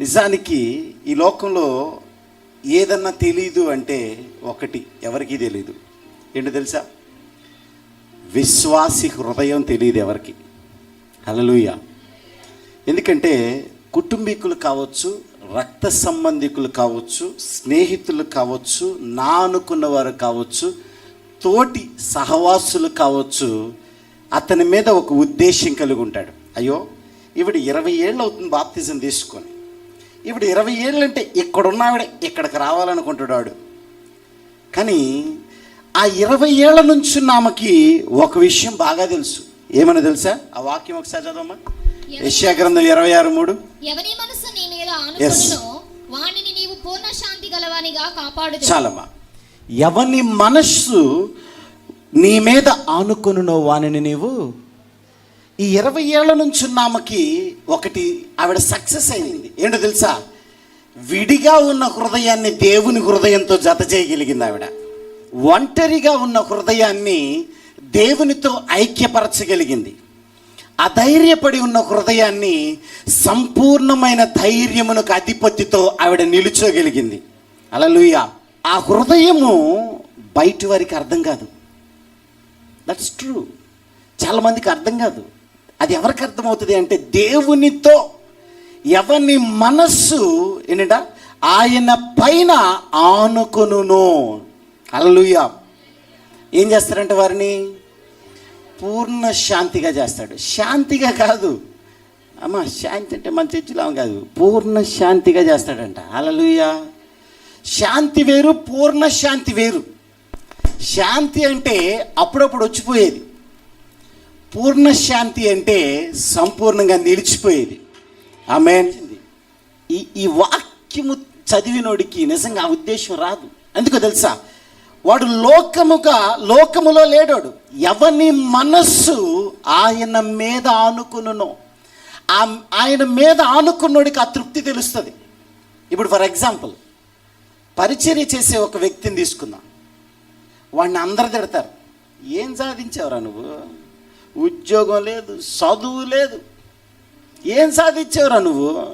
నిజానికి ఈ లోకంలో ఏదన్నా తెలీదు అంటే ఒకటి ఎవరికి తెలీదు. ఏంటో తెలుసా? విశ్వాసి హృదయం తెలియదు ఎవరికి. అలలుయ ఎందుకంటే కుటుంబీకులు కావచ్చు రక్త సంబంధికులు కావచ్చు స్నేహితులు కావచ్చు నా అనుకున్న వారు కావచ్చు తోటి సహవాసులు కావచ్చు అతని మీద ఒక ఉద్దేశం కలిగి ఉంటాడు. అయ్యో ఇవిడ ఇరవై ఏళ్ళు అవుతుంది బాప్తిజం తీసుకొని. ఈవిడ ఇరవై ఏళ్ళు అంటే ఇక్కడున్న ఆవిడ ఇక్కడికి రావాలనుకుంటున్నాడు. కానీ ఆ ఇరవై ఏళ్ళ నుంచి నామకి ఒక విషయం బాగా తెలుసు. ఏమని తెలుసా? ఆ వాక్యం ఒకసారి చదవమ్మా. యెషయా గ్రంథం ఇరవై ఆరు మూడు. ఎవని మనసు నీ మీద ఆనుకొనునో వానిని నీవు పూర్ణ శాంతి గలవానిగా కాపాడు చాలమ్మా. ఎవని మనస్సు నీ మీద ఆనుకొనునో వానిని నీవు ఈ ఇరవై ఏళ్ళ నుంచి నామకి ఒకటి ఆవిడ సక్సెస్ అయింది. ఏంటో తెలుసా? విడిగా ఉన్న హృదయాన్ని దేవుని హృదయంతో జత చేయగలిగింది ఆవిడ. ఒంటరిగా ఉన్న హృదయాన్ని దేవునితో ఐక్యపరచగలిగింది. అధైర్యపడి ఉన్న హృదయాన్ని సంపూర్ణమైన ధైర్యమునకు అధిపతితో ఆవిడ నిలుచోగలిగింది. అలలుయ ఆ హృదయము బయటి వారికి అర్థం కాదు. దట్స్ ట్రూ చాలామందికి అర్థం కాదు. అది ఎవరికి అర్థమవుతుంది అంటే దేవునితో ఎవని మనస్సు ఏంట ఆయన పైన ఆనుకును అలలుయ ఏం చేస్తారంటే వారిని? పూర్ణ శాంతిగా చేస్తాడు. శాంతిగా కాదు. అమ్మ శాంతి అంటే మన చర్చిలో కాదు. పూర్ణ శాంతిగా చేస్తాడంట. అలలుయ శాంతి వేరు పూర్ణ శాంతి వేరు. శాంతి అంటే అప్పుడప్పుడు వచ్చిపోయేది. పూర్ణ శాంతి అంటే సంపూర్ణంగా నిలిచిపోయేది. ఆమె ఈ ఈ వాక్యము చదివినోడికి నిజంగా ఆ ఉద్దేశం రాదు. ఎందుకో తెలుసా? వాడు లోకముగా లోకములో లేడాడు. ఎవని మనస్సు ఆయన మీద ఆనుకునునో ఆయన మీద ఆనుకున్నోడికి ఆ తృప్తి తెలుస్తుంది. ఇప్పుడు ఫర్ ఎగ్జాంపుల్ పరిచర్య చేసే ఒక వ్యక్తిని తీసుకుందాం. వాడిని అందరు తిడతారు. ఏం సాధించావురా నువ్వు? ఉద్యోగం లేదు చదువు లేదు. ఏం సాధించేవరా నువ్వు?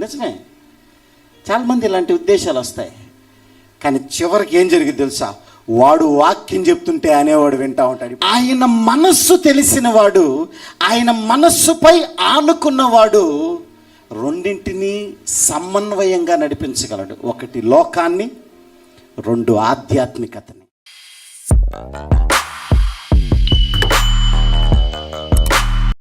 నిజమే. చాలామంది ఇలాంటి ఉద్దేశాలు వస్తాయి. కానీ చివరికి ఏం జరిగింది తెలుసా? వాడు వాక్యం చెప్తుంటే అనేవాడు వింటా ఉంటాడు. ఆయన మనస్సు తెలిసినవాడు ఆయన మనస్సుపై ఆనుకున్నవాడు రెండింటినీ సమన్వయంగా నడిపించగలడు. ఒకటి లోకాన్ని రెండు ఆధ్యాత్మికతని.